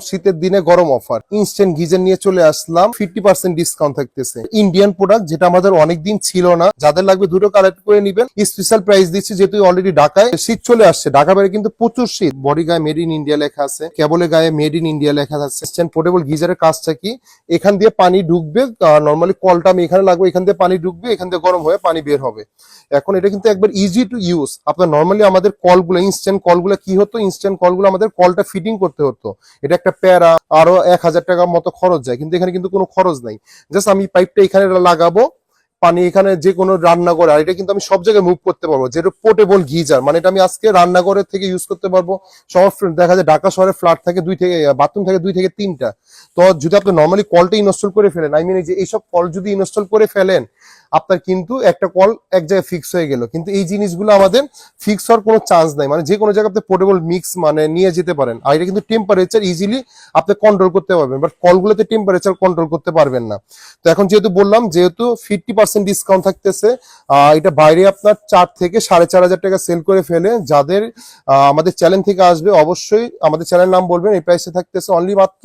শীতের দিনে গরম অফার ইনস্ট্যান্ট গিজার নিয়ে চলে আসলাম ফিফটি পার্সেন্ট ডিসকাউন্ট থাকতেছে। ইন্ডিয়ান প্রোডাক্ট যেটা আমাদের অনেকদিন ছিল না, যাদের লাগবে দুটো কালেক্ট করে নিবেন। স্পেশাল প্রাইস দিচ্ছি যেহেতু অলরেডি ঢাকায়, শীত চলে আসছে। ঢাকা বাইরে কিন্তু প্রচুর শীত। বডি গায়ে মেড ইন ইন্ডিয়া লেখা আছে কেবলের গায়ে মেড ইন ইন্ডিয়া লেখা আছে। ইনস্ট্যান্ট পোর্টেবল গিজারের কাজটা কি? এখান দিয়ে পানি ঢুকবে নর্মালি কলটা আমি এখানে লাগবে, এখান দিয়ে পানি ঢুকবে, এখান দিয়ে গরম হয়ে পানি বের হবে। এখন এটা কিন্তু একবার ইজি টু ইউজ আপনার নর্মালি আমাদের কলগুলো ইনস্ট্যান্ট কলগুলো কি হতো? ইনস্ট্যান্ট কলগুলো আমাদের কলটা ফিটিং করতে হতো। এটা একটা প্যারা আরও এক হাজার টাকার মতো খরচ যায়। কিন্তু এখানে কিন্তু কোনো খরচ নাই। জাস্ট আমি পাইপটা এখানে লাগাবো, পানি এখানে যে কোনো রান্না করে, আর এটা কিন্তু আমি সব জায়গায় মুভ করতে পারব। যেটা পোর্টেবল গিজার মানে এটা আমি আজকে রান্নাঘরের থেকে ইউজ করতে পারব। সব দেখা যায় ঢাকা শহরে ফ্ল্যাট থাকে দুই থেকে বাথরুম থাকে দুই থেকে তিনটা। তো যদি আপনি নর্মালি কলটা ইনস্টল করে ফেলেন আই মিন যে এইসব কল যদি ইনস্টল করে ফেলেন আপনার কিন্তু একটা কল এক জায়গায় ফিক্স হয়ে গেল। কিন্তু এই জিনিসগুলো আমাদের ফিক্স হওয়ার কোনো চান্স নাই। মানে যে কোনো জায়গায় আপনি পোর্টেবল মিক্স মানে নিয়ে যেতে পারেন। আর এটা কিন্তু টেম্পারেচার ইজিলি আপনি কন্ট্রোল করতে পারবেন। বাট কলগুলোতে টেম্পারেচার কন্ট্রোল করতে পারবেন না। তো এখন যেহেতু বললাম, যেহেতু ফিফটি পার্সেন্ট ডিসকাউন্ট থাকতেছে এটা বাইরে আপনার চার থেকে সাড়ে চার হাজার টাকা সেল করে ফেলে। যাদের আমাদের চ্যানেল থেকে আসবে, অবশ্যই আমাদের চ্যানেল নাম বলবেন। এই প্রাইসে থাকতেছে অনলি মাত্র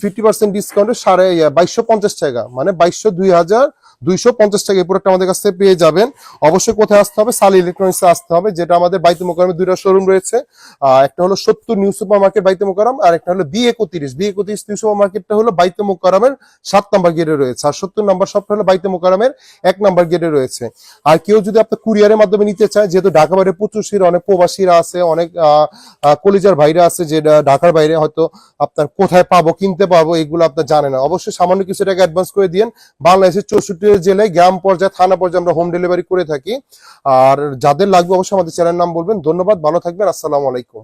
ফিফটি পার্সেন্ট ডিসকাউন্টে সাড়ে বাইশশো পঞ্চাশ টাকা। মানে বাইশশো দুই হাজার দুইশো পঞ্চাশ টাকা এই প্রোডাক্ট আমাদের কাছ পেয়ে যাবেন। অবশ্যই কোথায় আসতে হবে? সালি ইলেকট্রনিক্সে আসতে হবে, যেটা আমাদের বাইতে মোকারমে দুইটা শোরুম রয়েছে। একটা হলো সত্তর নিউ সুপার মার্কেট বাইতে মোকারম আর একটা হলো বি একত্রিশ। বি একত্রিশ নিউ সুপার মার্কেটটা হলো বাইতে মোকারমের সাত নাম্বার গেটে রয়েছে। আর সত্তর নাম্বার শপটা হলো বাইতে মোকারমের এক নাম্বার গেটে রয়েছে। আর কেউ যদি আপনার কুরিয়ারের মাধ্যমে নিতে চায়, যেহেতু ঢাকা বাইরে প্রচুর অনেক প্রবাসীরা আছে, অনেক কলিজার ভাইরা আছে যেটা ঢাকার বাইরে হয়তো আপনার কোথায় পাবো, কিনতে পারব এগুলো আপনার জানে না। অবশ্যই সামান্য কিছু টাকা অ্যাডভান্স করে দিন বাংলাদেশের চৌষট্টি জেলায় গ্রাম পর্যায়ে, থানা পর্যায়ে আমরা হোম ডেলিভারি করে থাকি। আর যাদের লাগবে অবশ্যই আমাদের চ্যানেল নাম বলবেন। ধন্যবাদ, ভালো থাকবেন, আসসালামু আলাইকুম।